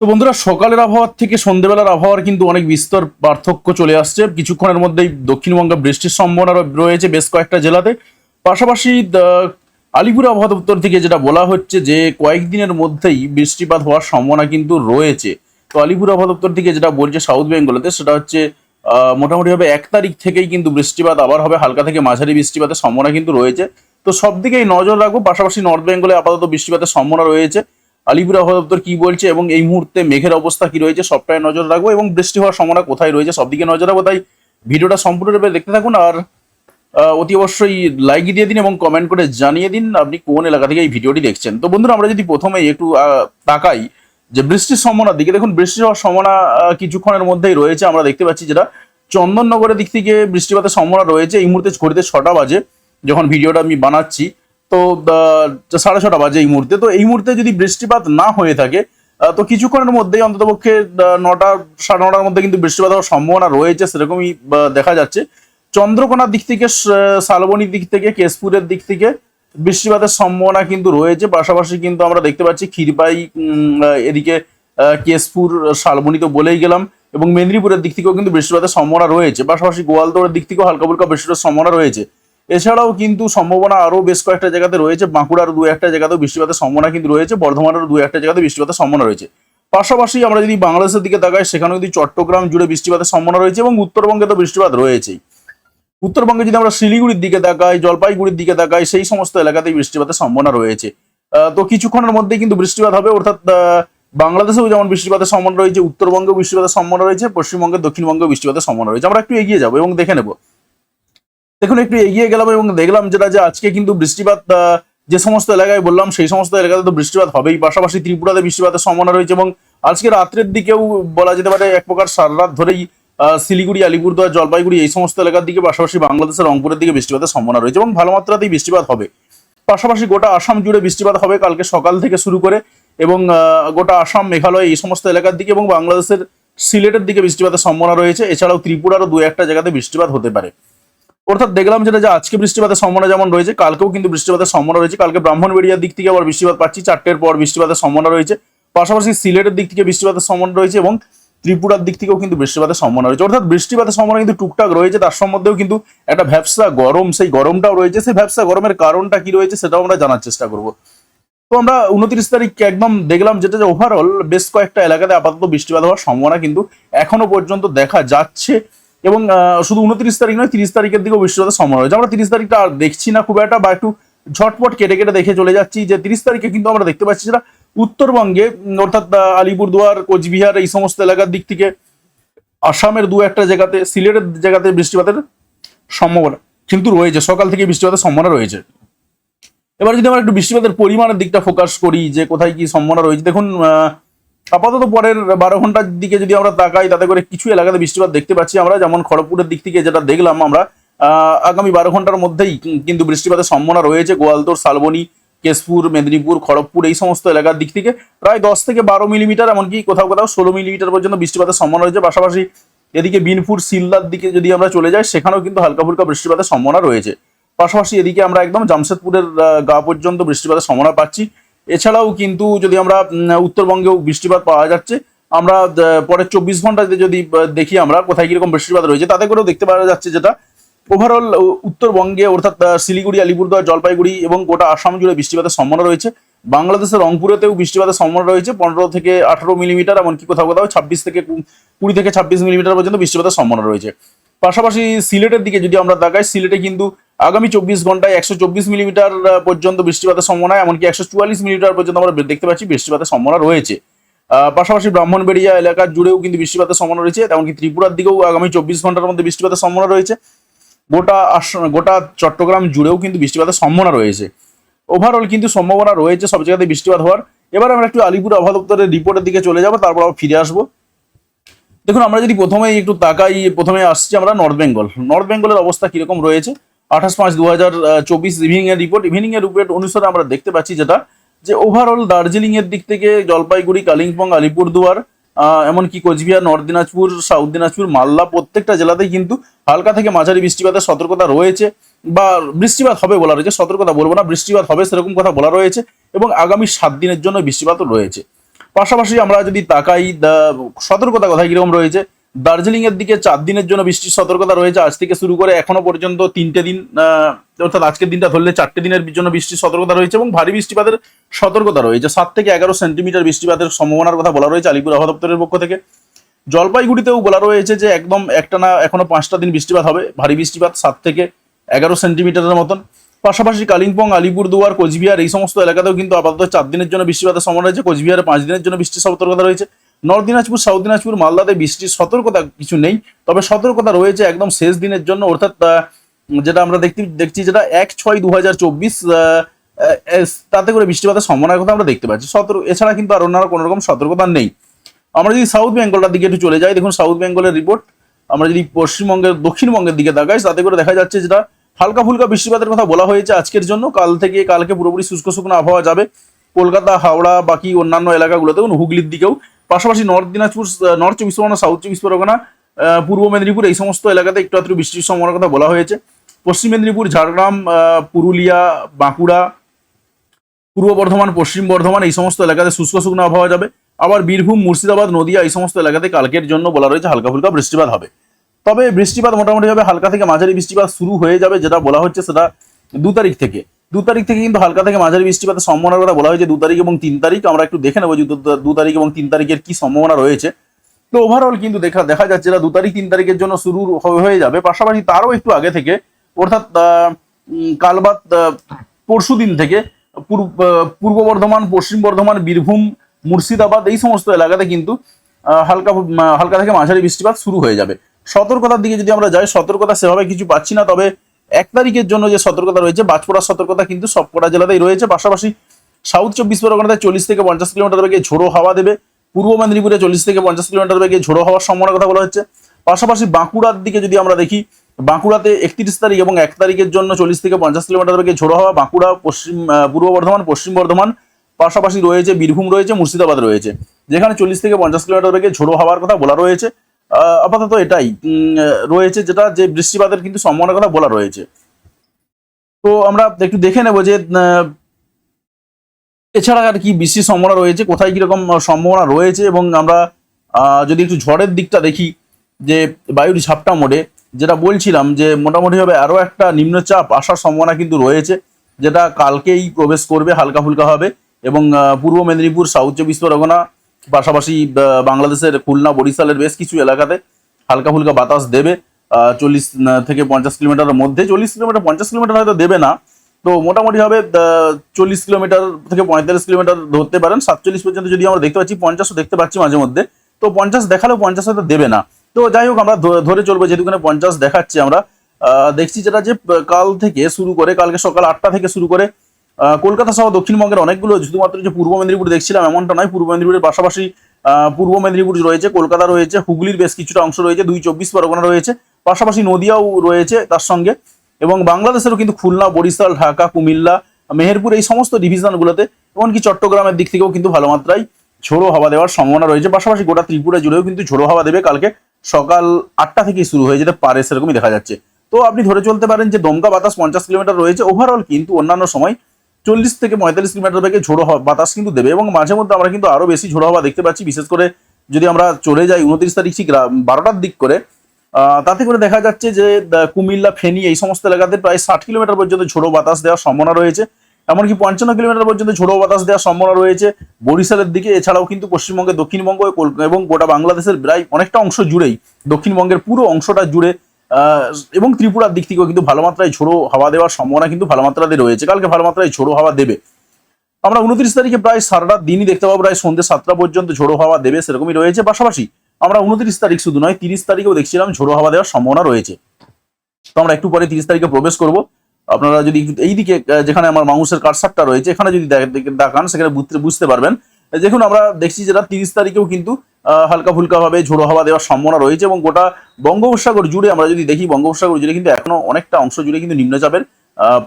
তো বন্ধুরা, সকালের আবহাওয়ার থেকে সন্ধ্যেবেলার আবহাওয়ার কিন্তু অনেক বিস্তর পার্থক্য চলে আসছে। কিছুক্ষণের মধ্যেই দক্ষিণবঙ্গে বৃষ্টির সম্ভাবনা রয়েছে বেশ কয়েকটা জেলাতে। পাশাপাশি আলিপুর আবহাওয়া দপ্তর থেকে যেটা বলা হচ্ছে যে, কয়েকদিনের মধ্যেই বৃষ্টিপাত হওয়ার সম্ভাবনা কিন্তু রয়েছে। তো আলিপুর আবহাওয়া দপ্তর থেকে যেটা বলছে সাউথ বেঙ্গলেতে সেটা হচ্ছে মোটামুটিভাবে এক তারিখ থেকেই কিন্তু বৃষ্টিপাত আবার হবে, হালকা থেকে মাঝারি বৃষ্টিপাতের সম্ভাবনা কিন্তু রয়েছে। তো সব দিকেই নজর রাখব, পাশাপাশি নর্থ বেঙ্গলে আপাতত বৃষ্টিপাতের সম্ভাবনা রয়েছে। আলিপুর আবহাওয়া দপ্তর কি বলছে এবং এই মুহূর্তে মেঘের অবস্থা কি রয়েছে সবটাই নজর রাখব এবং বৃষ্টি হওয়ার সম্ভাবনা কোথায় রয়েছে সব দিকে নজর রাখব, তাই ভিডিওটা সম্পূর্ণরূপে দেখতে থাকুন আর অতি অবশ্যই লাইক দিয়ে দিন এবং কমেন্ট করে জানিয়ে দিন আপনি কোন এলাকা থেকে এই ভিডিওটি দেখছেন। তো বন্ধুরা, আমরা যদি প্রথমে একটু তাকাই যে বৃষ্টির সম্ভাবনার দিকে, দেখুন বৃষ্টি হওয়ার সম্ভাবনা কিছুক্ষণের মধ্যেই রয়েছে, আমরা দেখতে পাচ্ছি যেটা চন্দননগরের দিক থেকে বৃষ্টিপাতের সম্ভাবনা রয়েছে। এই মুহূর্তে ঘড়িতে ছটা বাজে, যখন ভিডিওটা আমি বানাচ্ছি তো সাড়ে ছটা বাজে এই মুহূর্তে। তো এই মুহূর্তে যদি বৃষ্টিপাত না হয়ে থাকে তো কিছুক্ষণের মধ্যেই অন্ততপক্ষে নটা, সাড়ে নটার মধ্যে কিন্তু বৃষ্টিপাত হওয়ার সম্ভাবনা রয়েছে, সেরকমই দেখা যাচ্ছে। চন্দ্রকোনার দিক থেকে শালবনির দিক থেকে, কেশপুরের দিক থেকে বৃষ্টিপাতের সম্ভাবনা কিন্তু রয়েছে। পাশাপাশি কিন্তু আমরা দেখতে পাচ্ছি ক্ষীরপাই এদিকে কেশপুর, শালবনি তো বলেই গেলাম, এবং মেদিনীপুরের দিক থেকেও কিন্তু বৃষ্টিপাতের সম্ভাবনা রয়েছে। পাশাপাশি গোয়ালতোড়ের দিক থেকেও হালকা ফুলকা বৃষ্টিপাতের সম্ভাবনা রয়েছে। এছাড়াও কিন্তু সম্ভাবনা আরও বেশ কয়েকটা জায়গাতে রয়েছে। বাঁকুড়ার দু একটা জায়গাতেও বৃষ্টিপাতের সম্ভাবনা কিন্তু রয়েছে। বর্ধমানের দু একটা জায়গাতে বৃষ্টিপাতের সম্ভাবনা রয়েছে। পাশাপাশি আমরা যদি বাংলাদেশের দিকে তাকাই, সেখানেও যদি চট্টগ্রাম জুড়ে বৃষ্টিপাতের সম্ভাবনা রয়েছে এবং উত্তরবঙ্গে তো বৃষ্টিপাত রয়েছেই। উত্তরবঙ্গে যদি আমরা শিলিগুড়ির দিকে তাকাই, জলপাইগুড়ির দিকে তাকাই, সেই সমস্ত এলাকাতেই বৃষ্টিপাতের সম্ভাবনা রয়েছে। তো কিছুক্ষণের মধ্যেই কিন্তু বৃষ্টিপাত হবে। অর্থাৎ বাংলাদেশেও যেমন বৃষ্টিপাতের সম্ভাবনা রয়েছে, উত্তরবঙ্গেও বৃষ্টিপাতের সম্ভাবনা রয়েছে, পশ্চিমবঙ্গে দক্ষিণবঙ্গেও বৃষ্টিপাতের সম্ভাবনা রয়েছে। আমরা একটু এগিয়ে যাব এবং দেখে নেব। দেখুন, একটু এগিয়ে গেলাম এবং দেখলাম যেটা যে আজকে কিন্তু বৃষ্টিপাত যে সমস্ত এলাকায় বললাম, সেই সমস্ত এলাকাতে তো বৃষ্টিপাত হবেই। পাশাপাশি ত্রিপুরাতে বৃষ্টিপাতের সম্ভাবনা রয়েছে এবং আজকে রাত্রের দিকেও বলা যেতে পারে এক প্রকার সারা রাত ধরেই শিলিগুড়ি, আলিপুরদুয়ার, জলপাইগুড়ি এই সমস্ত এলাকার দিকে, পাশাপাশি বাংলাদেশের রংপুরের দিকে বৃষ্টিপাতের সম্ভাবনা রয়েছে এবং ভালো মাত্রাতেই বৃষ্টিপাত হবে। পাশাপাশি গোটা আসাম জুড়ে বৃষ্টিপাত হবে কালকে সকাল থেকে শুরু করে এবং গোটা আসাম, মেঘালয় এই সমস্ত এলাকার দিকে এবং বাংলাদেশের সিলেটের দিকে বৃষ্টিপাতের সম্ভাবনা রয়েছে। এছাড়াও ত্রিপুরারও দু একটা জায়গাতে বৃষ্টিপাত হতে পারে। অর্থাৎ দেখলাম যেটা, যে আজকে বৃষ্টিপাতের সম্ভাবনা যেমন রয়েছে, কালকেও কিন্তু বৃষ্টিপাতের সম্ভাবনা রয়েছে। কালকে ব্রাহ্মণবেড়িয়ার দিক থেকে আবার বৃষ্টিপাত পাচ্ছি, চারটের পর বৃষ্টিপাতের সম্ভাবনা রয়েছে। পাশাপাশি সিলেটের দিক থেকে বৃষ্টিপাতের সম্ভাবনা রয়েছে এবং ত্রিপুরার দিক থেকেও কিন্তু বৃষ্টিপাতের সম্ভাবনা রয়েছে। অর্থাৎ বৃষ্টিপাতের সম্ভাবনা কিন্তু টুকটাক রয়েছে, তার সম্বন্ধেও কিন্তু একটা ভ্যাবসা গরম, সেই গরমটাও রয়েছে। সেই ভ্যাবসা গরমের কারণটা কি রয়েছে সেটাও আমরা জানার চেষ্টা করব। তো আমরা উনত্রিশ তারিখ একদম দেখলাম যেটা, যে ওভারঅল বেশ কয়েকটা এলাকাতে আপাতত বৃষ্টিপাত হওয়ার সম্ভাবনা কিন্তু এখনও পর্যন্ত দেখা যাচ্ছে। এবং শুধু উনত্রিশ তারিখ নয় তিরিশ তারিখের দিকেও বৃষ্টিপাতের সম্ভাবনা রয়েছে। আমরা তিরিশ তারিখটা আর দেখছি না খুব একটা বা একটু ঝটপট কেটে কেটে দেখে চলে যাচ্ছি যে তিরিশ তারিখে কিন্তু আমরা দেখতে পাচ্ছি যেটা উত্তরবঙ্গে অর্থাৎ আলিপুরদুয়ার কোচবিহার এই সমস্ত এলাকার দিক থেকে আসামের দু একটা জায়গাতে সিলেটের জায়গাতে বৃষ্টিপাতের সম্ভাবনা কিন্তু রয়েছে সকাল থেকে বৃষ্টিপাতের সম্ভাবনা রয়েছে। এবার যদি আমরা একটু বৃষ্টিপাতের পরিমাণের দিকটা ফোকাস করি যে কোথায় কি সম্ভাবনা রয়েছে দেখুন আহ, আপাতত পরের বারো ঘণ্টার দিকে যদি আমরা তাকাই, তাতে করে কিছু এলাকাতে বৃষ্টিপাত দেখতে পাচ্ছি আমরা। যেমন খড়গপুরের দিক থেকে যেটা দেখলাম আমরা আগামী বারো ঘণ্টার মধ্যেই কিন্তু বৃষ্টিপাতের সম্ভাবনা রয়েছে। গোয়ালতোর, শালবনী, কেশপুর, মেদিনীপুর, খড়গপুর এই সমস্ত এলাকার দিক থেকে প্রায় দশ থেকে বারো মিলিমিটার, এমনকি কোথাও কোথাও ষোলো মিলিমিটার পর্যন্ত বৃষ্টিপাতের সম্ভাবনা রয়েছে। পাশাপাশি এদিকে বিনপুর, সিলদার দিকে যদি আমরা চলে যাই, সেখানেও কিন্তু হালকা ফুলকা বৃষ্টিপাতের সম্ভাবনা রয়েছে। পাশাপাশি এদিকে আমরা একদম জামশেদপুরের গা পর্যন্ত বৃষ্টিপাতের সম্ভাবনা পাচ্ছি। এছাড়াও কিন্তু যদি আমরা উত্তরবঙ্গেও বৃষ্টিপাত পাওয়া যাচ্ছে, আমরা পরের চব্বিশ ঘন্টাতে যদি দেখি আমরা কোথায় কীরকম বৃষ্টিপাত রয়েছে, তাতে করেও দেখতে পাওয়া যাচ্ছে যেটা ওভারঅল উত্তরবঙ্গে অর্থাৎ শিলিগুড়ি, আলিপুরদুয়ার, জলপাইগুড়ি এবং গোটা আসাম জুড়ে বৃষ্টিপাতের সম্ভাবনা রয়েছে। বাংলাদেশের রংপুরেতেও বৃষ্টিপাতের সম্ভাবনা রয়েছে, পনেরো থেকে আঠারো মিলিমিটার, এমনকি কোথাও কোথাও ছাব্বিশ থেকে কুড়ি থেকে ছাব্বিশ মিলিমিটার পর্যন্ত বৃষ্টিপাতের সম্ভাবনা রয়েছে। পাশাপাশি সিলেটের দিকে যদি আমরা তাকাই, সিলেটে কিন্তু আগামী চব্বিশ ঘন্টায় একশো চব্বিশ মিলিমিটার পর্যন্ত বৃষ্টিপাতের সম্ভাবনা, এমনকি একশো চুয়াল্লিশ মিলিমিটার পর্যন্ত আমরা দেখতে পাচ্ছি বৃষ্টিপাতের সম্ভাবনা রয়েছে। পাশাপাশি ব্রাহ্মণবেড়িয়া এলাকার জুড়েও কিন্তু বৃষ্টিপাতের সম্ভাবনা রয়েছে এমনকি ত্রিপুরার দিকেও আগামী চব্বিশ ঘণ্টার মধ্যে বৃষ্টিপাতের সম্ভাবনা রয়েছে। গোটা গোটা চট্টগ্রাম জুড়েও কিন্তু বৃষ্টিপাতের সম্ভাবনা রয়েছে। ওভারঅল কিন্তু সম্ভাবনা রয়েছে সব জায়গাতে বৃষ্টিপাত হওয়ার। এবার আমরা একটু আলিপুর আবহাওয়া দপ্তরের রিপোর্টের দিকে চলে যাব, তারপর আবার ফিরে আসব। দেখুন, আমরা যদি প্রথমে একটু তাকাই, প্রথমে আসছি আমরা নর্থ বেঙ্গল নর্থ বেঙ্গলের অবস্থা কীরকম রয়েছে? আঠাশ পাঁচ দু হাজার চব্বিশ ইভিনিং এর রিপোর্ট ইভিনিং এর রিপোর্ট অনুসারে আমরা দেখতে পাচ্ছি যেটা, যে ওভারঅল দার্জিলিং এর দিক থেকে জলপাইগুড়ি, কালিম্পং, আলিপুরদুয়ার এমনকি কোচবিহার নর্থ দিনাজপুর সাউথ দিনাজপুর, মালদা প্রত্যেকটা জেলাতেই কিন্তু হালকা থেকে মাঝারি বৃষ্টিপাতের সতর্কতা রয়েছে বা বৃষ্টিপাত হবে বলা রয়েছে, সতর্কতা বলব না, বৃষ্টিপাত হবে সেরকম কথা বলা রয়েছে এবং আগামী সাত দিনের জন্য বৃষ্টিপাতও রয়েছে। পাশাপাশি আমরা যদি তাকাই সতর্কতা কথা কীরকম রয়েছে দার্জিলিং এর দিকে চার দিনের জন্য বৃষ্টির সতর্কতা রয়েছে। আজ থেকে শুরু করে এখনও পর্যন্ত তিনটে দিন অর্থাৎ আজকের দিনটা ধরলে চারটে দিনের জন্য বৃষ্টির সতর্কতা রয়েছে এবং ভারী বৃষ্টিপাতের সতর্কতা রয়েছে। সাত থেকে এগারো সেন্টিমিটার বৃষ্টিপাতের সম্ভাবনার কথা বলা রয়েছে আলিপুর আবহাওয়া দপ্তরের পক্ষ থেকে। জলপাইগুড়িতেও বলা রয়েছে যে একদম একটা না এখনও পাঁচটা দিন বৃষ্টিপাত হবে। ভারী বৃষ্টিপাত সাত থেকে এগারো সেন্টিমিটারের মতন। পাশাপাশি কালিম্পং, আলিপুরদুয়ার, কোচবিহার এই সমস্ত এলাকাতেও কিন্তু আপাতত চার দিনের জন্য বৃষ্টিপাতের সম্ভাবনা রয়েছে। কোচবিহারে পাঁচ দিনের জন্য বৃষ্টির সতর্কতা রয়েছে। নর্থ দিনাজপুর, সাউথ দিনাজপুর, মালদাতে বৃষ্টির সতর্কতা কিছু নেই। তবে সতর্কতা রয়েছে একদম শেষ দিনের জন্য, অর্থাৎ যেটা আমরা দেখতে, দেখছি যেটা এক ছয় দু চব্বিশ তাতে করে বৃষ্টিপাতের সম্ভাবনার কথা আমরা দেখতে পাচ্ছি। সতর্ক, এছাড়া কিন্তু আর অন্যান্য কোনো রকম সতর্কতা নেই। আমরা যদি সাউথ বেঙ্গলটার দিকে একটু চলে যাই, দেখুন সাউথ বেঙ্গলের রিপোর্ট। আমরা যদি পশ্চিমবঙ্গের, দক্ষিণবঙ্গের দিকে তাকাই, তাতে করে দেখা যাচ্ছে যেটা হালকা ফুলকা বৃষ্টিপাতের কথা বলা হয়েছে আজকের জন্য। কাল থেকে, কালকে পুরোপুরি শুষ্ক শুকনো আবহাওয়া যাবে। কলকাতা, হাওড়া, বাকি অন্যান্য এলাকাগুলোতেও, হুগলির দিকেও পাশাপাশি নর্থ দিনাজপুর নর্থ চব্বিশ পরগনা, সাউথ চব্বিশ পরগনা পূর্ব মেদিনীপুর, এই সমস্ত এলাকাতে একটু আত্র বৃষ্টির সম্ভাবনার কথা বলা হয়েছে। পশ্চিম মেদিনীপুর, ঝাড়গ্রাম পুরুলিয়া, বাঁকুড়া, পূর্ব বর্ধমান, পশ্চিম বর্ধমান, এই সমস্ত এলাকাতে শুষ্ক শুকনো আবহাওয়া যাবে। আবার বীরভূম, মুর্শিদাবাদ, নদিয়া, এই সমস্ত এলাকাতে কালকের জন্য বলা রয়েছে হালকা ফুলকা বৃষ্টিপাত হবে। তবে বৃষ্টিপাত মোটামুটি ভাবে হালকা থেকে মাঝারি বৃষ্টিপাত শুরু হয়ে যাবে, যেটা বলা হচ্ছে সেটা দু তারিখ থেকে। দু তারিখ থেকে কিন্তু হালকা থেকে মাঝারি বৃষ্টিপাতের সম্ভাবনার কথা বলা হয়েছে দু তারিখ এবং তিন তারিখ আমরা একটু দেখে নেব যে দু- তারিখ এবং তিন তারিখের কি সম্ভাবনা রয়েছে। তো ওভারঅল কিন্তু দেখা দেখা যাচ্ছে দু তারিখ তিন তারিখের জন্য শুরু হয়ে যাবে। পাশাপাশি তারও একটু আগে থেকে অর্থাৎ আহ, উম, কাল বাদ পরশু দিন থেকে পূর্ব পূর্ব বর্ধমান পশ্চিম বর্ধমান বীরভূম মুর্শিদাবাদ এই সমস্ত এলাকাতে কিন্তু হালকা হালকা থেকে মাঝারি বৃষ্টিপাত শুরু হয়ে যাবে। সতর্কতার দিকে যদি আমরা যাই সতর্কতা সেভাবে কিছু পাচ্ছি না তবে এক তারিখের জন্য যে সতর্কতা রয়েছে বাজপড়ার সতর্কতা কিন্তু সবকটা জেলাতেই রয়েছে। পাশাপাশি সাউথ চব্বিশ পরগনাতে চল্লিশ থেকে পঞ্চাশ কিলোমিটার বেগে ঝোড়ো হাওয়া দেবে। পূর্ব মেদিনীপুরে চল্লিশ থেকে পঞ্চাশ কিলোমিটার বেগে ঝোড়ো হওয়ার সম্ভাবনার কথা বলা হচ্ছে। পাশাপাশি বাঁকুড়ার দিকে যদি আমরা দেখি, বাঁকুড়াতে একত্রিশ তারিখ এবং এক তারিখের জন্য চল্লিশ থেকে পঞ্চাশ কিলোমিটার বেগে ঝোড়ো হওয়া বাঁকুড়া, পশ্চিম পূর্ব বর্ধমান, পশ্চিম বর্ধমান, পাশাপাশি রয়েছে বীরভূম রয়েছে, মুর্শিদাবাদ রয়েছে। যেখানে চল্লিশ থেকে পঞ্চাশ কিলোমিটার বেগে ঝোড়ো হওয়ার কথা বলা রয়েছে। আপাতত এটাই। রয়েছে যেটা যে বৃষ্টিপাতের কিন্তু সম্ভাবনার কথা বলা রয়েছে। তো আমরা একটু দেখে নেব যে এছাড়া আর কি বৃষ্টির সম্ভাবনা রয়েছে, কোথায় কীরকম সম্ভাবনা রয়েছে এবং আমরা যদি একটু ঝড়ের দিকটা দেখি, যে বায়ুর ঝাপটা মোড়ে, যেটা বলছিলাম যে মোটামুটিভাবে আরও একটা নিম্নচাপ আসার সম্ভাবনা কিন্তু রয়েছে, যেটা কালকেই প্রবেশ করবে হালকা ফুলকা হবে এবং পূর্ব মেদিনীপুর, সাউথ চব্বিশ পরগনা পাশাপাশি বাংলাদেশের খুলনা, বরিশালের বেশ কিছু এলাকাতে হালকা ফুলকা বাতাস দেবে। চল্লিশ থেকে পঞ্চাশ কিলোমিটারের মধ্যে। চল্লিশ কিলোমিটার, পঞ্চাশ কিলোমিটার হয়তো দেবে না। তো মোটামুটি হবে চল্লিশ কিলোমিটার থেকে পঁয়তাল্লিশ কিলোমিটার ধরতে পারেন। সাতচল্লিশ পর্যন্ত যদি আমরা দেখতে পাচ্ছি, পঞ্চাশও দেখতে পাচ্ছি মাঝে মধ্যে। তো পঞ্চাশ দেখালেও পঞ্চাশ হয়তো দেবে না। তো যাই হোক, আমরা ধরে চলবো যেহেতু এখানে পঞ্চাশ দেখাচ্ছি আমরা। দেখছি যেটা যে কাল থেকে শুরু করে, কালকে সকাল আটটা থেকে শুরু করে কলকাতা সহ দক্ষিণবঙ্গের অনেকগুলো, শুধুমাত্র যে পূর্ব মেদিনীপুর দেখছিলাম, এমনটা নয়। পূর্ব মেদিনীপুরের পাশাপাশি পূর্ব মেদিনীপুর রয়েছে, কলকাতা রয়েছে, হুগলির বেশ কিছুটা অংশ রয়েছে, দুই চব্বিশ পরগনা রয়েছে, পাশাপাশি নদিয়াও রয়েছে তার সঙ্গে। এবং বাংলাদেশেরও কিন্তু খুলনা, বরিশাল, ঢাকা, কুমিল্লা, মেহেরপুর এই সমস্ত ডিভিশনগুলোতে, এমনকি চট্টগ্রামের দিক থেকেও কিন্তু ভালো মাত্রায় ঝোড়ো হাওয়া দেওয়ার সম্ভাবনা রয়েছে। পাশাপাশি গোটা ত্রিপুরা জুড়েও কিন্তু ঝোড়ো হাওয়া দেবে কালকে সকাল আটটা থেকেই শুরু হয়ে যেতে পারে, সেরকমই দেখা যাচ্ছে। তো আপনি ধরে চলতে পারেন যে দমকা বাতাস পঞ্চাশ কিলোমিটার রয়েছে। ওভারঅল কিন্তু অন্যান্য সময় চল্লিশ থেকে পঁয়তাল্লিশ কিলোমিটার বেগে ঝোড়ো হাওয়া- বাতাস কিন্তু দেবে এবং মাঝে মধ্যে আমরা কিন্তু আরও বেশি ঝোড়ো হওয়া দেখতে পাচ্ছি। বিশেষ করে যদি আমরা চলে যাই উনত্রিশ তারিখ ঠিক বারোটার দিক করে তাতে করে দেখা যাচ্ছে যে কুমিল্লা, ফেনী এই সমস্ত এলাকাতে প্রায় ষাট কিলোমিটার পর্যন্ত ঝোড়ো বাতাস দেওয়ার সম্ভাবনা রয়েছে। এমনকি পঞ্চান্ন কিলোমিটার পর্যন্ত ঝোড়ো বাতাস দেওয়ার সম্ভাবনা রয়েছে বরিশালের দিকে। এছাড়াও কিন্তু পশ্চিমবঙ্গের দক্ষিণবঙ্গ এবং গোটা বাংলাদেশের প্রায় অনেকটা অংশ জুড়েই দক্ষিণবঙ্গের পুরো অংশটা জুড়ে এবং ত্রিপুরার দিক থেকেও কিন্তু ভালো মাত্রায় ঝোড়ো হাওয়া দেওয়ার সম্ভাবনা কিন্তু ভালো মাত্রাতে রয়েছে। কালকে ভালো মাত্রায় ঝোড়ো হাওয়া দেবে। আমরা উনত্রিশ তারিখে প্রায় সারাটা দিনই দেখতে পাবো প্রায় সন্ধ্যে সাতটা পর্যন্ত ঝোড়ো হাওয়া দেবে সেরকমই রয়েছে। পাশাপাশি আমরা উনত্রিশ তারিখ শুধু নয় তিরিশ তারিখেও দেখছিলাম ঝোড়ো হাওয়া দেওয়ার সম্ভাবনা রয়েছে। তো আমরা একটু পরে তিরিশ তারিখে প্রবেশ করব। আপনারা যদি এইদিকে আহ, যেখানে আমার মাউসের কারসারটা রয়েছে এখানে যদি দেখ- দেখ- দেখান সেখানে বুঝতে বুঝতে পারবেন। দেখুন আমরা দেখছি যেটা তিরিশ তারিখেও কিন্তু হালকা ফুলকা ভাবে ঝোড়ো হাওয়া দেওয়ার সম্ভাবনা রয়েছে এবং গোটা বঙ্গোপসাগর জুড়ে আমরা যদি দেখি, বঙ্গোপসাগর জুড়ে কিন্তু এখনও অনেকটা অংশ জুড়ে কিন্তু নিম্নচাপের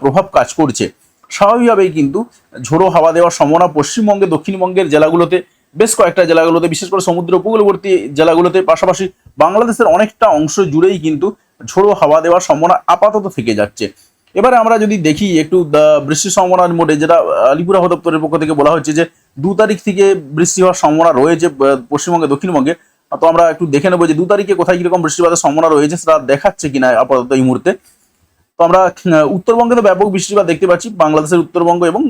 প্রভাব কাজ করছে। স্বাভাবিকভাবেই কিন্তু ঝোড়ো হাওয়া দেওয়ার সম্ভাবনা পশ্চিমবঙ্গে, দক্ষিণবঙ্গের জেলাগুলোতে, বেশ কয়েকটা জেলাগুলোতে, বিশেষ করে সমুদ্র উপকূলবর্তী জেলাগুলোতে, পাশাপাশি বাংলাদেশের অনেকটা অংশ জুড়েই কিন্তু ঝোড়ো হাওয়া দেওয়ার সম্ভাবনা আপাতত থেকে যাচ্ছে। এবারে আমরা যদি দেখি একটু বৃষ্টির সম্ভাবনার মোডে যেটা আলিপুর দপ্তরের পক্ষ থেকে বলা হচ্ছে যে, দু তারিখ থেকে বৃষ্টি হওয়ার সম্ভাবনা রয়েছে পশ্চিমবঙ্গে, দক্ষিণবঙ্গে। তো আমরা একটু দেখে নেব যে, দু তারিখে কোথায় কীরকম বৃষ্টিপাতের সম্ভাবনা রয়েছে, সেটা দেখাচ্ছে কিনা আপাতত এই মুহূর্তে। তো আমরা উত্তরবঙ্গে তো ব্যাপক বৃষ্টিপাত দেখতে পাচ্ছি, বাংলাদেশের উত্তরবঙ্গ এবং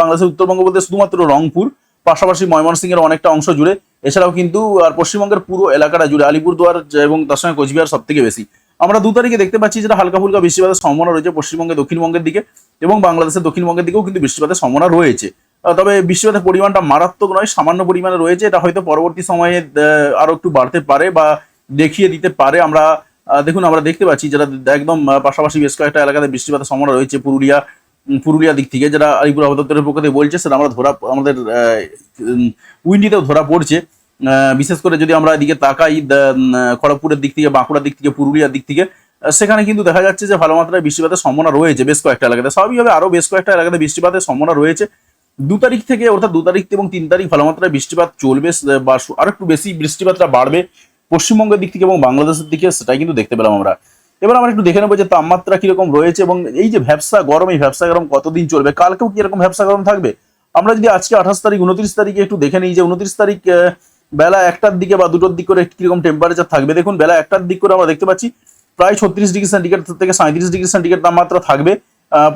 বাংলাদেশের উত্তরবঙ্গ বলতে শুধুমাত্র রংপুর, পাশাপাশি ময়মনসিংহের অনেকটা অংশ জুড়ে। এছাড়াও কিন্তু, আর পশ্চিমবঙ্গের পুরো এলাকাটা জুড়ে, আলিপুরদুয়ার এবং তার সঙ্গে কোচবিহার সব থেকে বেশি। আমরা দু তারিখে দেখতে পাচ্ছি যেটা হালকা ফুলকা বৃষ্টিপাতের সম্ভাবনা রয়েছে পশ্চিমবঙ্গে দক্ষিণবঙ্গের দিকে এবং বাংলাদেশের দক্ষিণবঙ্গের দিকেও কিন্তু বৃষ্টিপাতের সম্ভাবনা রয়েছে। তবে বৃষ্টিপাতের পরিমাণটা মারাত্মক নয় সামান্য পরিমাণে রয়েছে। এটা হয়তো পরবর্তী সময়ে আহ, আরও একটু বাড়তে পারে বা দেখিয়ে দিতে পারে। আমরা দেখুন আমরা দেখতে পাচ্ছি যেটা একদম পাশাপাশি বেশ কয়েকটা এলাকাতে বৃষ্টিপাতের সম্ভাবনা রয়েছে। পুরুলিয়া পুরুলিয়া দিক থেকে যেটা আলিপুর আবহাওয়া পক্ষ থেকে বলছে সেটা আমরা ধরা আমাদের উইন্ডিতেও ধরা পড়ছে। বিশেষ করে যদি আমরা এদিকে তাকাই খড়গপুরের দিক থেকে, বাঁকুড়ার দিক থেকে, পুরুলিয়ার দিক থেকে সেখানে কিন্তু দেখা যাচ্ছে যে ভালো মাত্রায় বৃষ্টিপাতের সম্ভাবনা রয়েছে বেশ কয়েকটা এলাকাতে। স্বাভাবিকভাবে আরও বেশ কয়েকটা এলাকাতে বৃষ্টিপাতের সম্ভাবনা রয়েছে। দু তারিখ থেকে, অর্থাৎ দু তারিখ এবং তিন তারিখ ভালো মাত্রায় বৃষ্টিপাত চলবে বা আরও একটু বেশি বৃষ্টিপাতটা বাড়বে পশ্চিমবঙ্গের দিক থেকে এবং বাংলাদেশের দিকে, সেটাই কিন্তু দেখতে পেলাম আমরা। এবার আমরা একটু দেখে নেব যে তাপমাত্রা কীরকম রয়েছে এবং এই যে ভ্যাবসা গরম, এই ভ্যাবসা গরম কতদিন চলবে? কালকেও কি এরকম ভ্যাবসা গরম থাকবে? আমরা যদি আজকে আঠাশ তারিখ, উনত্রিশ তারিখে একটু দেখে নিই যে উনত্রিশ তারিখ বেলা একটার দিকে বা দুটোর দিক করে কীরকম টেম্পারেচার থাকবে? দেখুন, বেলা একটার দিক করে আমরা দেখতে পাচ্ছি, প্রায় ছত্রিশ ডিগ্রি সেন্টিগ্রেড থেকে সাঁত্রিশ ডিগ্রি সেন্টিগ্রেড তাপমাত্রা থাকবে।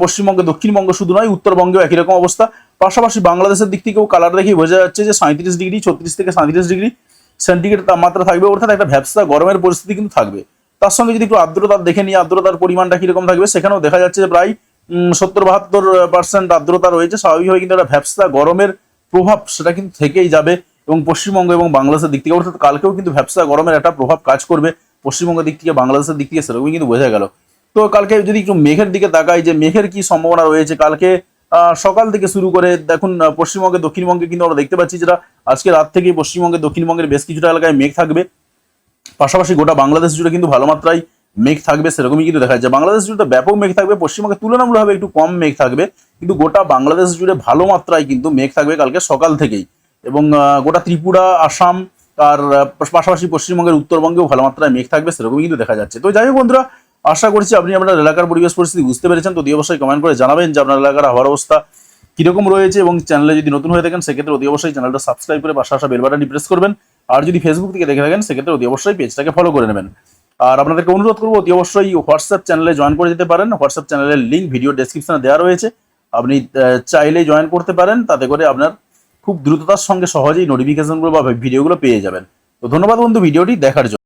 পশ্চিমবঙ্গে, দক্ষিণবঙ্গ শুধু নয়, উত্তরবঙ্গেও একই রকম অবস্থা। পাশাপাশি বাংলাদেশের দিক থেকেও কালার দেখেই বোঝা যাচ্ছে যে সাঁত্রিশ ডিগ্রি, ছত্রিশ থেকে সাঁত্রিশ ডিগ্রি সেন্টিগ্রেড তাপমাত্রা থাকবে। অর্থাৎ একটা ভ্যাবসা গরমের পরিস্থিতি কিন্তু থাকবে। তার সঙ্গে যদি একটু আর্দ্রতা দেখে নিই, আর্দ্রতার পরিমাণটা কীরকম থাকবে, সেখানেও দেখা যাচ্ছে যে প্রায় সত্তর বাহাত্তর পার্সেন্ট আর্দ্রতা রয়েছে। স্বাভাবিকভাবে কিন্তু একটা ভ্যাবসা গরমের প্রভাব সেটা কিন্তু থেকেই যাবে। এবং পশ্চিমবঙ্গ এবং বাংলাদেশের দিক থেকে অর্থাৎ কালকেও কিন্তু ভ্যাবসা গরমের একটা প্রভাব কাজ করবে পশ্চিমবঙ্গের দিক থেকে, বাংলাদেশের দিক থেকে সেরকমই কিন্তু বোঝা গেল। তো কালকে যদি একটু মেঘের দিকে তাকাই, যে মেঘের কি সম্ভাবনা রয়েছে? কালকে সকাল থেকে শুরু করে দেখুন পশ্চিমবঙ্গে, দক্ষিণবঙ্গে কিন্তু আমরা দেখতে পাচ্ছি যেটা আজকে রাত থেকেই পশ্চিমবঙ্গে, দক্ষিণবঙ্গের বেশ কিছুটা এলাকায় মেঘ থাকবে। পাশাপাশি গোটা বাংলাদেশ জুড়ে কিন্তু ভালো মাত্রায় মেঘ থাকবে, সেরকমই কিন্তু দেখা যাচ্ছে। বাংলাদেশ জুড়ে ব্যাপক মেঘ থাকবে, পশ্চিমবঙ্গে তুলনামূলকভাবে একটু কম মেঘ থাকবে, কিন্তু গোটা বাংলাদেশ জুড়ে ভালো মাত্রায় কিন্তু মেঘ থাকবে কালকে সকাল থেকেই। এবং গোটা ত্রিপুরা, আসাম, আর পাশাপাশি পশ্চিমবঙ্গের উত্তরবঙ্গেও ভালো মাত্রায় মেঘ থাকবে, সেরকমই কিন্তু দেখা যাচ্ছে। তো যাই হোক বন্ধুরা, আশা করছি আপনি আপনার এলাকার পরিবেশ পরিস্থিতি বুঝতে পেরেছেন, তো অতি অবশ্যই কমেন্ট করে জানাবেন যে আপনার এলাকার আবহাওয়ার অবস্থা কীরকম রয়েছে এবং চ্যানেলে যদি নতুন হয়ে থাকেন, সেক্ষেত্রে অতি অবশ্যই চ্যানেলটা সাবস্ক্রাইব করে পাশে আসা বেল বাটনটি প্রেস করবেন। আর যদি ফেসবুক থেকে দেখে থাকেন, সেক্ষেত্রে অতি অবশ্যই পেজটাকে ফলো করে নেবেন। আর আপনাদেরকে অনুরোধ করব, অতি অবশ্যই হোয়াটসঅ্যাপ চ্যানেলে জয়েন করে যেতে পারেন। হোয়াটসঅ্যাপ চ্যানেলের লিঙ্ক ভিডিও ডেসক্রিপশনে দেওয়া রয়েছে। আপনি চাইলেই জয়েন করতে পারেন, তাতে করে আপনার খুব দ্রুততার সঙ্গে সহজেই নোটিফিকেশনগুলো বা ভিডিওগুলো পেয়ে যাবেন। তো ধন্যবাদ বন্ধু ভিডিওটি দেখার জন্য।